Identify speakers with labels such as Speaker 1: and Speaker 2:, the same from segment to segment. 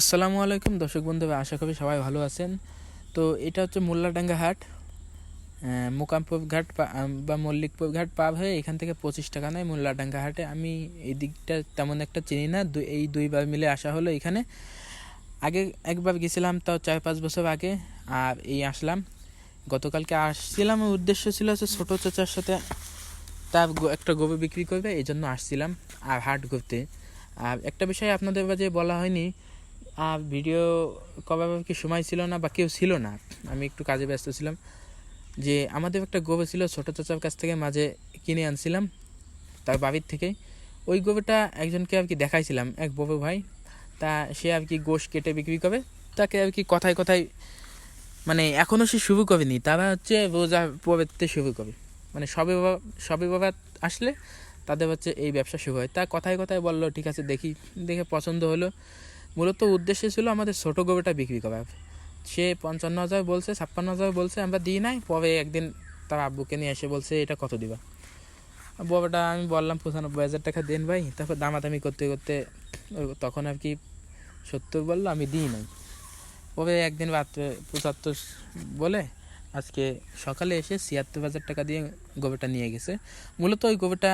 Speaker 1: আসসালামু আলাইকুম দর্শক বন্ধু আশা করি সবাই ভালো আছেন। তো এটা হচ্ছে মোল্লাডাঙ্গা হাট। মোকামপুর ঘাট বা মল্লিকপুর ঘাট পার হয়ে এখান থেকে পঁচিশ টাকা নেয় মোল্লাডাঙ্গা হাটে। আমি এই দিকটা তেমন একটা চিনি না এই দুইবার মিলে আসা হলো এখানে। আগে একবার গেছিলাম তাও চার পাঁচ বছর আগে, আর এই আসলাম। গতকালকে আসছিলাম উদ্দেশ্য ছিল হচ্ছে ছোটো চাচার সাথে তার একটা গরু বিক্রি করবে এই জন্য আসছিলাম আর হাট ঘুরতে। আর একটা বিষয় আপনাদের মাঝে বলা হয়নি ভিডিও কবে কি সময় ছিল না বা কেউ ছিল না, আমি একটু কাজে ব্যস্ত ছিলাম, যে আমাদের একটা গরু ছিল, ছোটো চাচার কাছ থেকে মাঝে কিনে আনছিলাম, তার বাড়ির থেকে। ওই গরুটা একজনকে আর কি দেখাইছিলাম, এক বড় ভাই। তা সে আর কি গোশ কেটে বিক্রি করে তাকে আর কি কথায় কথায় মানে এখনও সে শুরু করেনি, তারা হচ্ছে রোজা পড়তে শুরু করে। মানে সবে বাবা সবে বাবা আসলে তাদের হচ্ছে এই ব্যবসা শুরু হয়। তা কথায় কথায় বলল, ঠিক আছে, দেখি, দেখে পছন্দ হলো। মূলত উদ্দেশ্য ছিল আমাদের ছোটো গরুটা বিক্রি করা। সে পঞ্চান্ন হাজার বলছে, ছাপ্পান্ন হাজার বলছে, আমরা দিই নাই। পরে একদিন তার আব্বুকে নিয়ে এসে বলছে, এটা কত দিবা? বাবাটা আমি বললাম, পঁচানব্বই হাজার টাকা দেন ভাই। তারপর দামাদামি করতে করতে তখন আর কি সত্তর বলল, আমি দিই নাই। পরে একদিন রাত্রে পঁচাত্তর বলে, আজকে সকালে এসে ছিয়াত্তর হাজার টাকা দিয়ে গোবরটা নিয়ে গেছে। মূলত ওই গোবরটা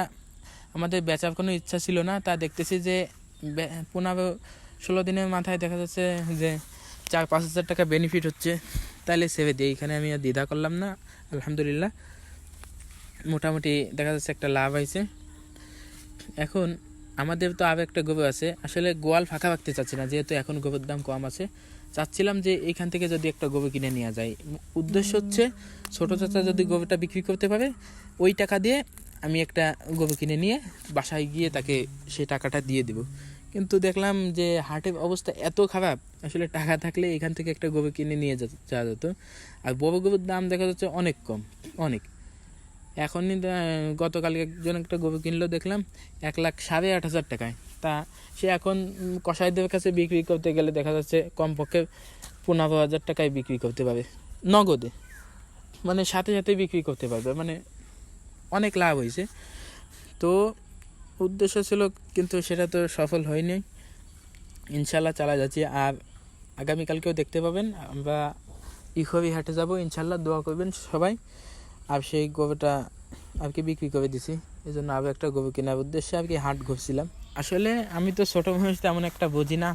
Speaker 1: আমাদের বেচার কোনো ইচ্ছা ছিল না। তা দেখতেছি যে পনেরো ষোলো দিনের মাথায় দেখা যাচ্ছে যে চার পাঁচ হাজার টাকা বেনিফিট হচ্ছে। তাহলে সেভে দিই। এখানে আমি আর দ্বিধা করলাম না। আলহামদুলিল্লাহ। মোটামুটি দেখা যাচ্ছে একটা লাভ হয়েছে। এখন আমাদের তো আরও একটা গোবর আছে। আসলে গোয়াল ফাঁকা রাখতে চাচ্ছি না, যেহেতু এখন গোবর দাম কম আছে। চাচ্ছিলাম যে এইখান থেকে যদি একটা গোবর কিনে নেওয়া যায়। উদ্দেশ্য হচ্ছে ছোটো চাচা যদি গোবরটা বিক্রি করতে পারে, ওই টাকা দিয়ে আমি একটা গোবর কিনে নিয়ে বাসায় গিয়ে তাকে সেই টাকাটা দিয়ে দেব। কিন্তু দেখলাম যে হাটের অবস্থা এত খারাপ আসলে টাকা থাকলে এখান থেকে একটা গোবর কিনে নিয়ে যাওয়া যেত। আর বড় গোবর দাম দেখা যাচ্ছে অনেক কম অনেক। এখনই তো, গতকাল একজন একটা গরু কিনলো দেখলাম এক লাখ সাড়ে আট হাজার টাকায়। তা সে এখন উম, কসাইদের কাছে বিক্রি করতে গেলে দেখা যাচ্ছে কমপক্ষে পনেরো হাজার টাকায় বিক্রি করতে পারবে নগদে। মানে সাথে সাথে বিক্রি করতে পারবে মানে অনেক লাভ হয়েছে। তো উদ্দেশ্য ছিল, কিন্তু সেটা তো সফল হয়নি। ইনশাল্লাহ চালা যাচ্ছি। আর আগামীকালকেও দেখতে পাবেন, আমরা ইখবি হাটে যাব ইনশাল্লাহ দোয়া করবেন সবাই। আর সেই গরুটা আর কি বিক্রি করে দিছি এই জন্য আরও একটা গরু কেনার উদ্দেশ্যে আর কি হাট ঘুরছিলাম। আসলে আমি তো ছোটো মানুষ, তেমন একটা বুঝি না।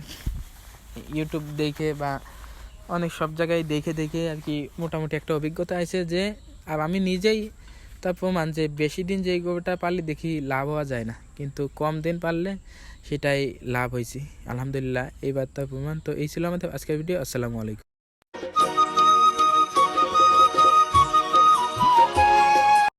Speaker 1: ইউটিউব দেখে বা অনেক সব জায়গায় দেখে দেখে আর কি মোটামুটি একটা অভিজ্ঞতা আছে যে, আর আমি নিজেই তার প্রমাণ যে বেশি দিন যে গোবরটা পারলে দেখি লাভ হওয়া যায় না। কিন্তু কম দিন পারলে সেটাই লাভ হয়েছে। আলহামদুলিল্লাহ এইবার তার প্রমাণ। তো এই ছিল আমাদের আজকের ভিডিও আসসালামু আলাইকুম।